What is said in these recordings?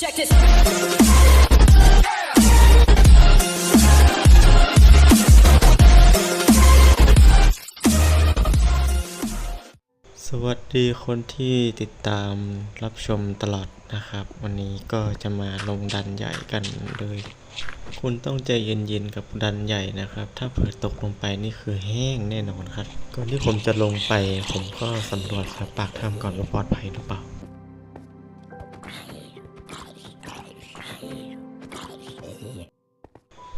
Check this. สวัสดีคนที่ติดตามรับชมตลอดนะครับ วันนี้ก็จะมาลงดันใหญ่กันเลย คุณต้องใจเย็นๆกับดันใหญ่นะครับ ถ้าเผื่อตกลงไปนี่คือแห้งแน่นอนครับ ก่อนที่ผมจะลงไป ผมก็สำรวจครับปากถ้ำก่อนว่าปลอดภัยหรือเปล่า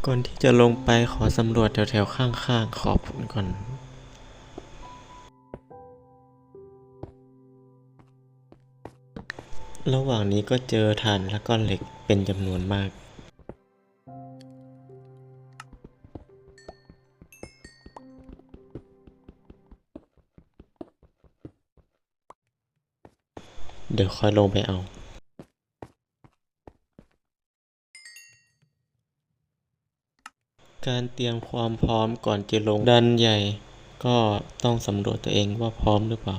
ก่อนที่จะลงไปขอสำรวจแถวๆข้างๆ ขอบคุณก่อน ระหว่างนี้ก็เจอถ่านและก้อนเหล็กเป็นจำนวนมาก เดี๋ยวค่อยลงไปเอา การเตรียมความพร้อมก่อนจะลงดันใหญ่ ก็ต้องสำรวจตัวเองว่าพร้อมหรือเปล่า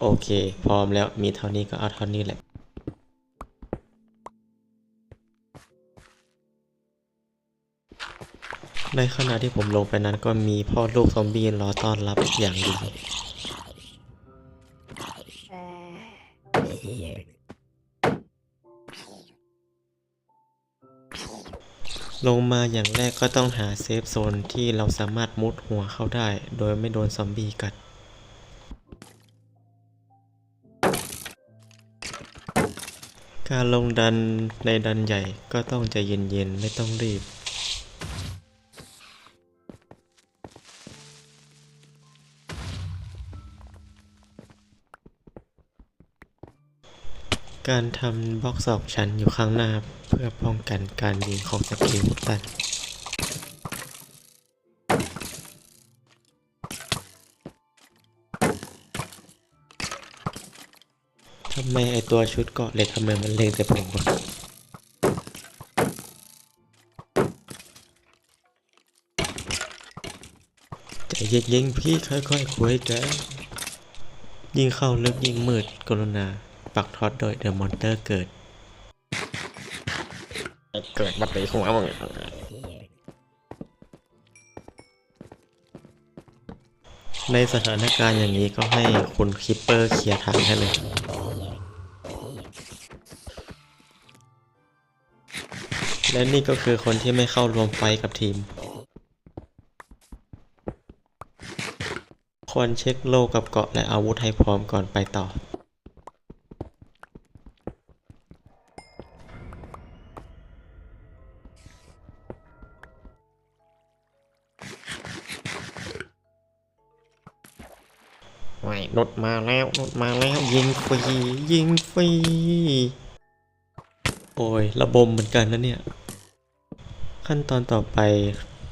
โอเค พร้อมแล้วมีเท่านี้ก็เอาเท่านี้แหละในขณะที่ผมลงไปนั้นก็มีพ่อลูกซอมบี้รอต้อนรับอย่างดี ลงมาอย่างแรกก็ต้องหาเซฟโซนที่เราสามารถมุดหัวเข้าได้ โดยไม่โดนซอมบี้กัด การลงดันในดันใหญ่ก็ต้องใจเย็นๆ ไม่ต้องรีบ การทำบล็อกสองชั้นอยู่ข้างหน้าเพื่อป้องกันการยิงของสกิลตันทำไมไอตัวชุดเกาะเหล็กทำไมมันเล็งแต่ผมวะใจเย็นๆพี่ค่อยๆคุยกัน ยิงเข้าลึกยิงมืดกรุณา ปักท็อตโดยเดอะมอนเตอร์เกิด เกิดบัดนี้หัวมึงในสถานการณ์อย่างนี้ก็ให้คุณคิปเปอร์เคลียร์ทางให้เลย และนี่ก็คือคนที่ไม่เข้ารวมไฟกับทีม ควรเช็คโลกับเกาะและอาวุธให้พร้อมก่อนไปต่อ นดมาแล้วนดมาแล้วยิงฟรียิงฟรีโอ้ยระบมเหมือนกันนะเนี่ย ขั้นตอนต่อไป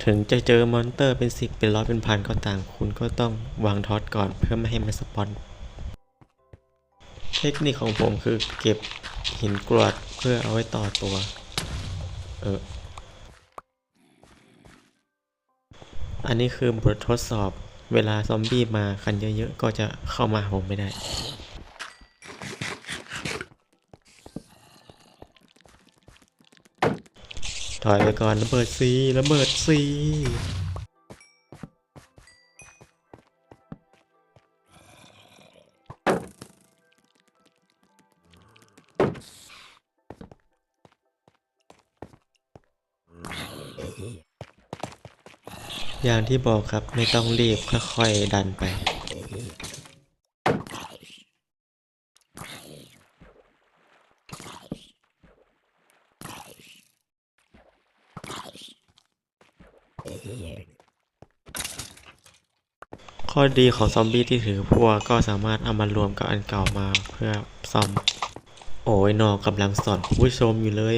ถึงจะเจอมอนเตอร์เป็นสิบเป็นร้อยเป็นพันก็ต่ามคุณก็ต้องวางท็อตก่อนเพื่อไม่ให้มันสปอน เทคนิคของผมคือเก็บหินกรวดเพื่อเอาไว้ต่อตัว เออ อันนี้คือบททดสอบ เวลาซอมบี้มากันเยอะๆ ก็จะเข้ามาหาผมไม่ได้ ถอยไปก่อนระเบิดซีระเบิดซี อย่างที่บอกครับไม่ต้องรีบค่อยๆดันไป ข้อดีของซอมบี้ที่ถือพวกก็สามารถเอามารวมกับอันเก่ามาเพื่อซ่อม โอ้ยนอกำลังสอนคุณผู้ชมอยู่เลย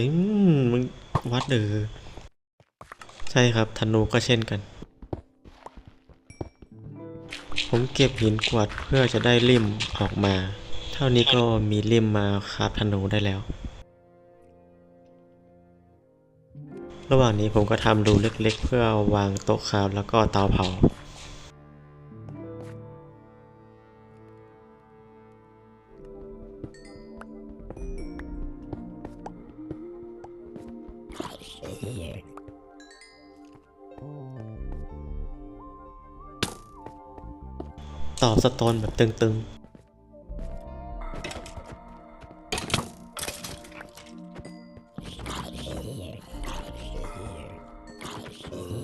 มึงวัดเดอใช่ครับธนูก็เช่นกัน ผมเก็บหินกวาดเพื่อจะได้ริมออกมา เท่านี้ก็มีริมมาคาบธนูได้แล้ว ระหว่างนี้ผมก็ทำรูเล็กๆ เพื่อวางโต๊ะคราฟแล้วก็เตาเผา สโตนแบบตึงๆเ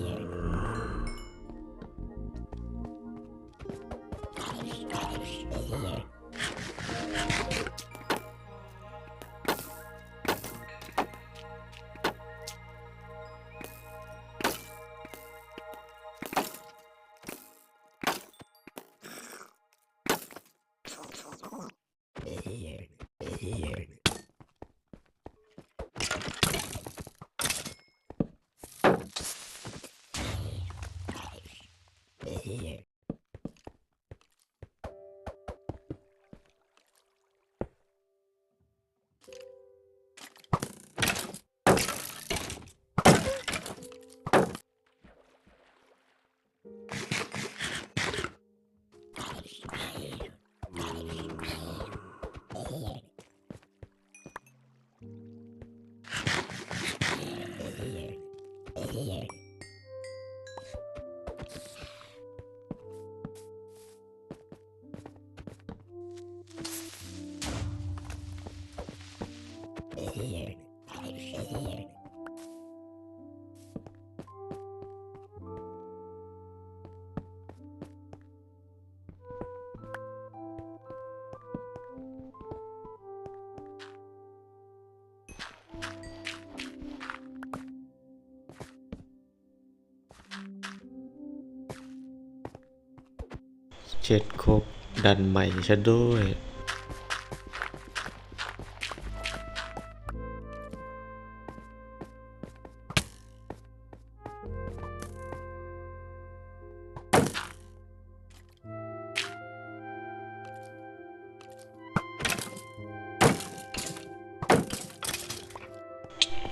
เช็ดครบดันใหม่ซะด้วย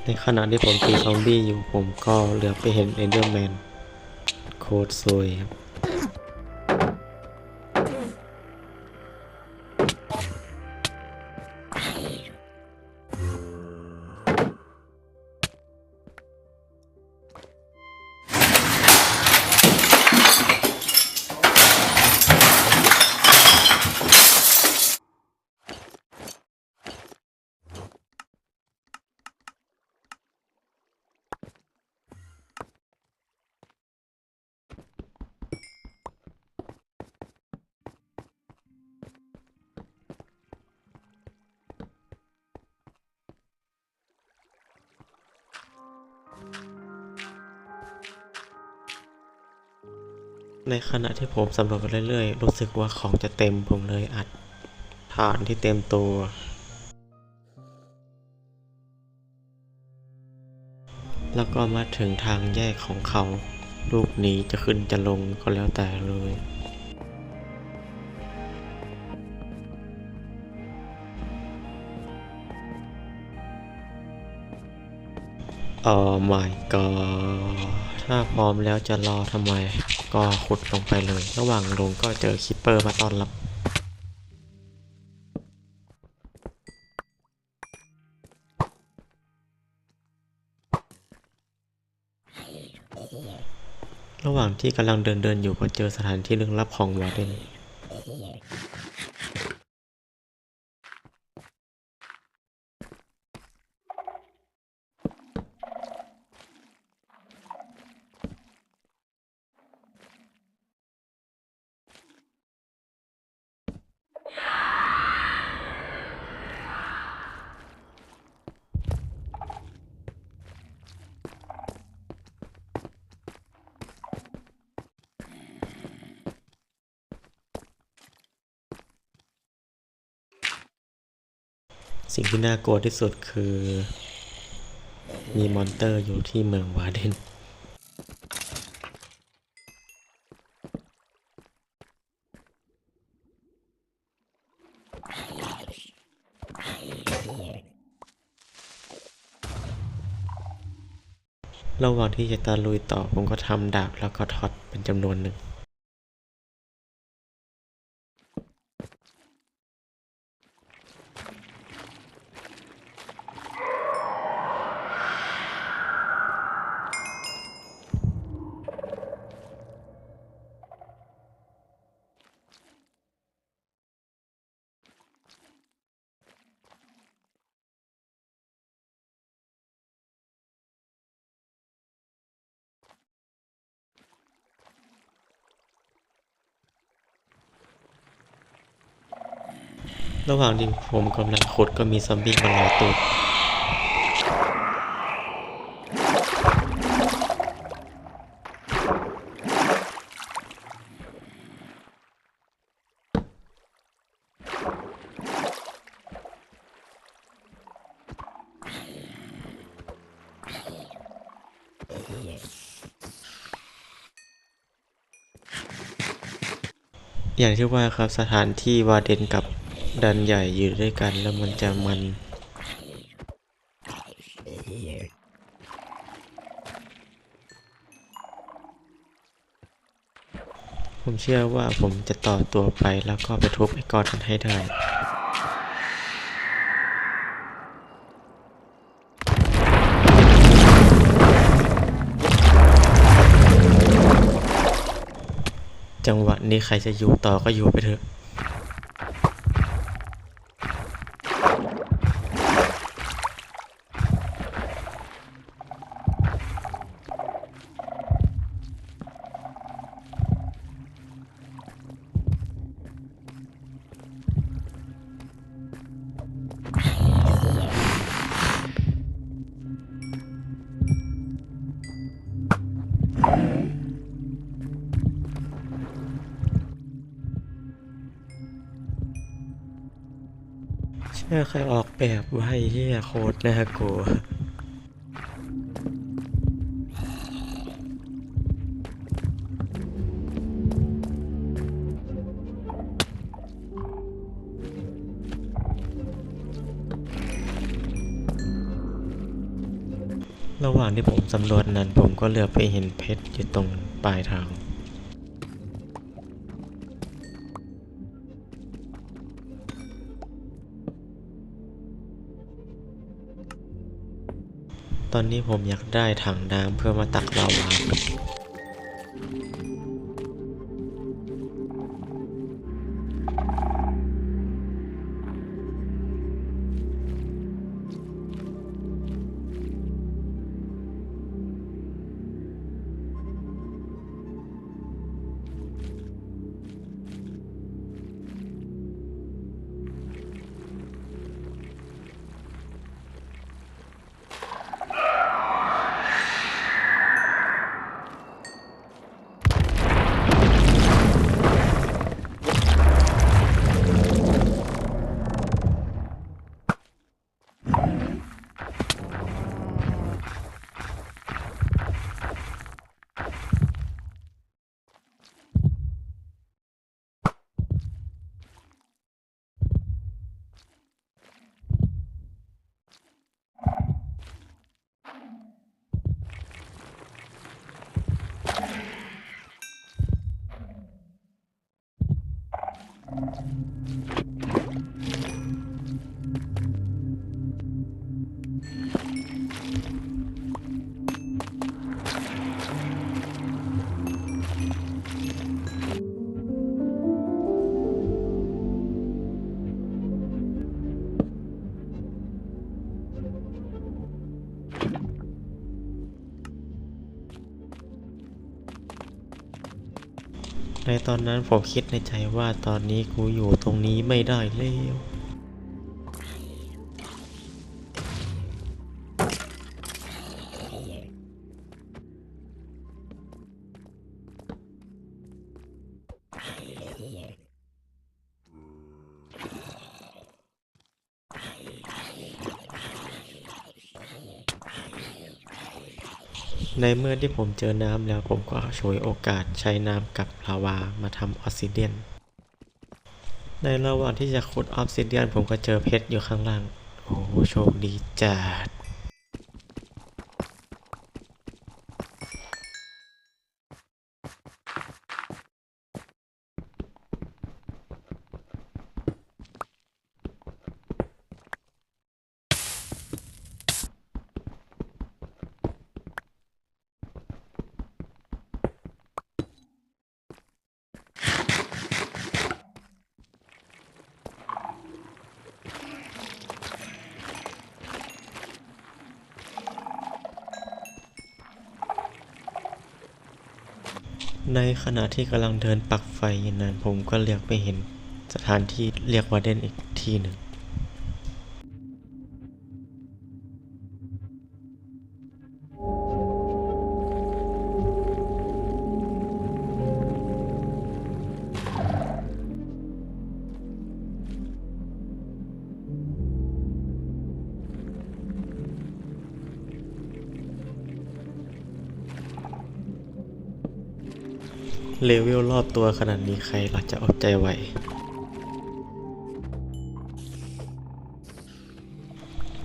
ในขณะที่ผมตีซอมบี้อยู่ผมก็เหลือไปเห็นเอเดอร์แมนโคตรซวยครับ ในขณะที่ผมสำรวจไปเรื่อยๆ รู้สึกว่าของจะเต็มผมเลยอัดฐานที่เต็มตัว แล้วก็มาถึงทางแยกของเขา ลูกนี้จะขึ้นจะลงก็แล้วแต่เลยเออไม่ก็ถ้าพร้อมแล้วจะรอทำไม ก็ขุดลงไปเลย ระหว่างลงก็เจอคิปเปอร์มาต้อนรับระหว่างที่กำลังเดินเดินอยู่ก็เจอสถานที่ลึกลับของวอร์เดน สิ่งที่น่ากลัวที่สุดคือ มีมอนเตอร์อยู่ที่เมืองวาเดนระหว่างที่จะตะลุยต่อผมก็ทำดาบแล้วก็ท็อตเป็นจำนวนหนึ่ง เระหว่างที่ผมกำลังขุดก็มีซอมบี้มาลอยตูดอย่างที่ว่าครับสถานที่วาเดนกับ ดันใหญ่อยู่ด้วยกันแล้วมันจะมันผมเชื่อว่าผมจะต่อตัวไปแล้วก็ไปทุบไอ้ก้อนนั้นให้ได้ จังหวะนี้ใครจะอยู่ต่อก็อยู่ไปเถอะ ใครออกแบบไว้เฮียโคตรน่ากลัวระหว่างที่ผมสำรวจนั้นผมก็เหลือไปเห็นเพชรอยู่ตรงปลายทาง ตอนนี้ผมอยากได้ถังน้ำเพื่อมาตักลาวา ในตอนนั้นผมคิดในใจว่าตอนนี้กูอยู่ตรงนี้ไม่ได้แล้ว ในเมื่อที่ผมเจอน้ำแล้วผมก็ฉวยโอกาสใช้น้ำกับลาวามาทำออสซิเดียน ในระหว่างที่จะขุดออสซิเดียนผมก็เจอเพชรอยู่ข้างล่าง โอ้โหโชคดีจัด ในขณะที่กำลังเดินปักไฟอยู่นั้นผมก็เหลือกไปเห็นสถานที่เรียกว่าเด่นอีกที่หนึ่ง เลเวลรอบตัวขนาดนี้ใครหลักจะอดใจไหว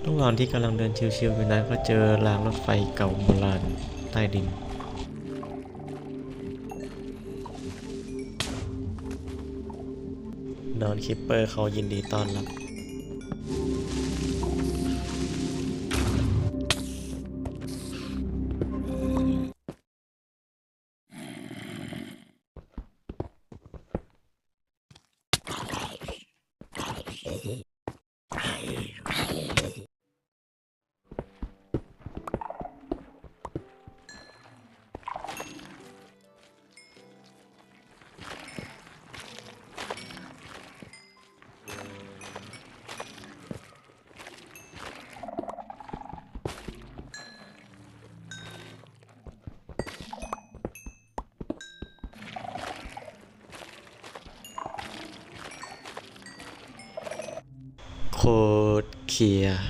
ระหว่างที่กำลังเดินชิวๆอยู่นั้นก็เจอรางรถไฟเก่าโบราณใต้ดินดอนคิปเปอร์เขายินดีต้อนรับ โคตรเคลียร์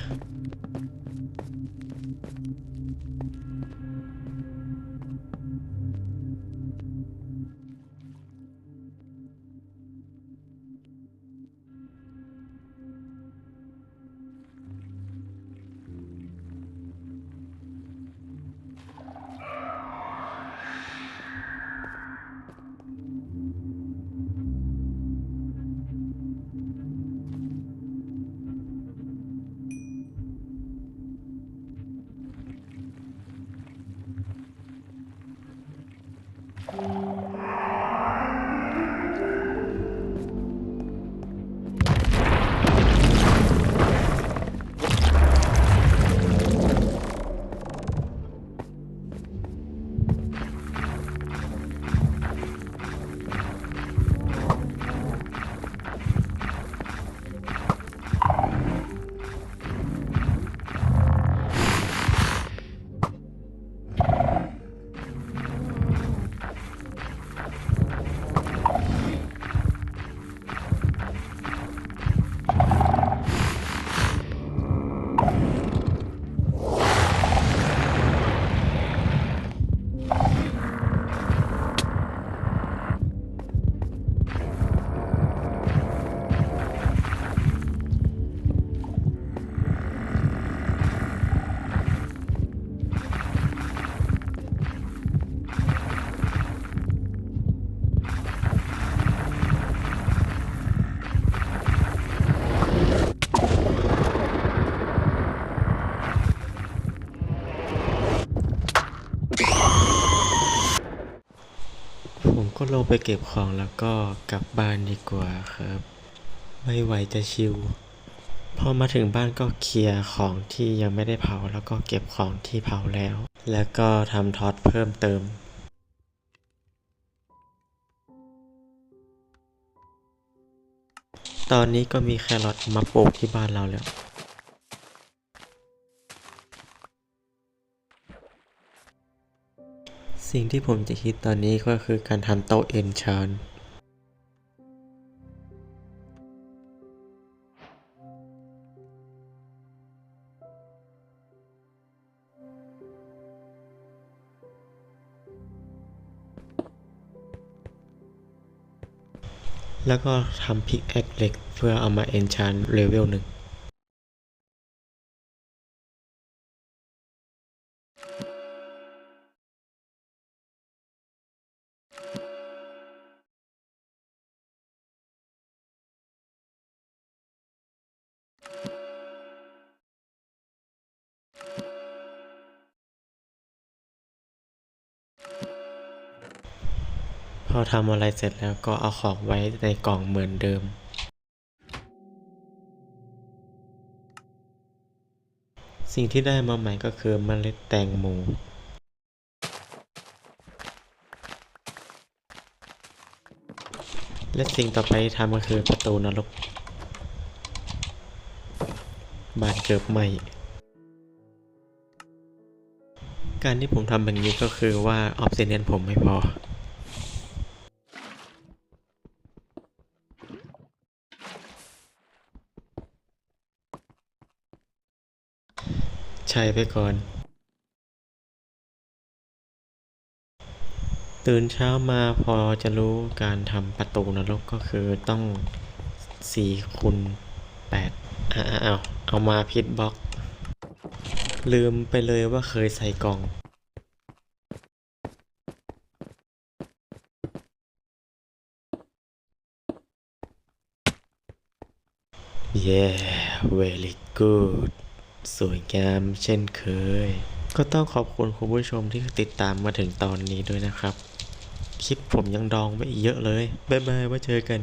ผม ลงไปเก็บของแล้วก็กลับบ้านดีกว่าครับ ไม่ไหวจะชิว พอมาถึงบ้านก็เคลียร์ของที่ยังไม่ได้เผาแล้วก็เก็บของที่เผาแล้ว แล้วก็ทำท็อตเพิ่มเติมตอนนี้ก็มีแครอทมาปลูกที่บ้านเราแล้ว สิ่งที่ผมจะคิดตอนนี้ก็คือการทำโต๊ะเอนชานแล้วก็ทำพิกแอคเหล็กเพื่อเอามาเอนชานเลเวลหนึ่งำอะไรเสร็จแล้วก็เอาของไว้ในกล่องเหมือนเดิม สิ่งที่ได้มาใหม่ก็คือเมล็ดแตงโมและสิ่งต่อไปที่ทำก็คือประตูนรก บานเกิบใหม่ การที่ผมทำแบบนี้ก็คือว่าออฟเซเนียนผมไม่พอ ใช้ไปก่อน ตื่นเช้ามาพอจะรู้การทำประตูนรกก็คือต้อง4คูณ8อ่าเอาเอามาพิดบล็อก ลืมไปเลยว่าเคยใส่กล่องเย้ very good สวยงามเช่นเคย ก็ต้องขอบคุณคุณผู้ชมที่ติดตามมาถึงตอนนี้ด้วยนะครับ คลิปผมยังดองไว้อีกเยอะเลย บ๊ายบายไว้เจอกัน